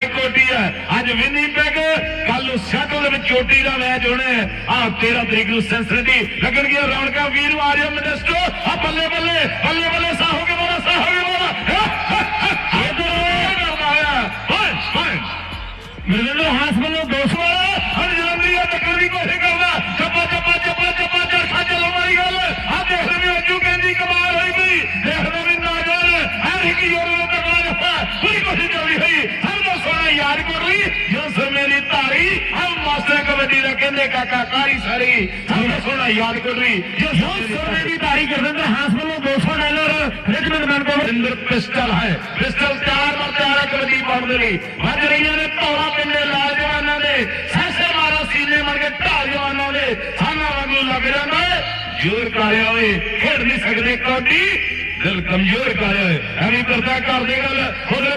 ਕੋਟੀ ਹੈ ਅੱਜ ਵਿਨੀਪੈਗ ਕੱਲ ਨੂੰ ਸੈਟਲ ਦੇ ਵਿੱਚ ਚੋਟੀ ਦਾ ਮੈਚ ਹੋਣਾ ਹੈ। ਆ 13 ਤਰੀਕ ਨੂੰ ਸੈਂਸਰਿਟੀ ਲੱਗਣਗੀਆਂ ਰੌਣਕਾਂ। ਵੀਰ ਨੂੰ ਆ ਰਿਹਾ ਮਿਨਿਸਟਰ ਆ, ਬੱਲੇ ਬੱਲੇ ਬੱਲੇ ਬੱਲੇ ਸਾਹੋਗੇ ਬੋਲਾ ਸਾਹੋਗੇ ਬੋਲਾ। ਇਧਰ ਹਾਸ ਵੱਲੋਂ 200 ਵਾਲਾ ਹਰ ਜਲੰਧਰੀਆ ਟੱਕਰ ਦੀ ਕੋਸ਼ਿਸ਼ ली तारी हम मास्टर कबड्डी रखे ने काका कारी सारी हमने सोना याद कर रही ये सोने की तारी कर देंगे हास्पिटल दो सौ डॉलर रेजमेंट मैन को इंद्र पिस्टल है पिस्टल चार बार चार कबड्डी पाउंड ली भज रही ने तौला पिंडे लाल जवानों ने सैसे मारा सीने मर के ढाल जवानों ने थाना वांगू लग जाता है ज़ोर काया होए खेड नहीं सकते कबड्डी दिल कमज़ोर काया है हमें करता कर दे गल उधर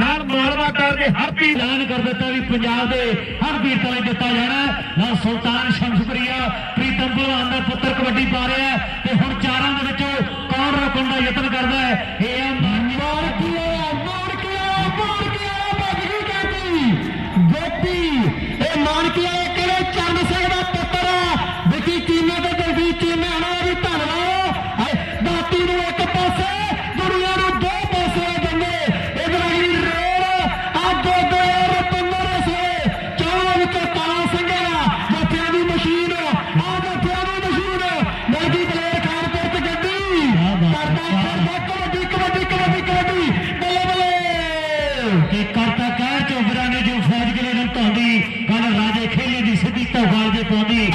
ਨਾਲ ਮਾਲਵਾ ਕਰ ਦੇ ਹਰਪੀ ਐਲਾਨ ਕਰ ਦਿੱਤਾ ਵੀ ਪੰਜਾਬ ਦੇ ਹਰ ਵੀਰ ਤਲੇ ਦਿੱਤਾ ਜਾਣਾ ਨਾਲ ਸੁਲਤਾਨ ਸ਼ਮਸਪੁਰੀਆ ਪ੍ਰੀਤਮ ਭਲਵਾਨ ਦਾ ਪੁੱਤਰ ਕਬੱਡੀ ਪਾ ਰਿਹਾ ਤੇ ਹੁਣ ਚਾਰਾਂ ਦੇ ਵਿੱਚੋਂ ਕੌਣ ਰੋਕਣ ਦਾ ਯਤਨ ਕਰਦਾ ਹੈ? ਇਹ ਕਬੱਡੀ ਕਬੱਡੀ ਕਬੱਡੀ, ਬੱਲੇ ਬੱਲੇ। ਕੀ ਕਰਤਾ ਕਹਿਰ ਚੋਬਰਾ ਨੇ ਜੋ ਫੌਜ ਗਲੇ ਨੂੰ ਧੌਂਦੀ ਗੱਲ ਰਾਜੇ ਖੇਲੇ ਦੀ ਸਿੱਧੀ ਧੌਵਾਲ ਦੇ ਪਾਉਂਦੀ।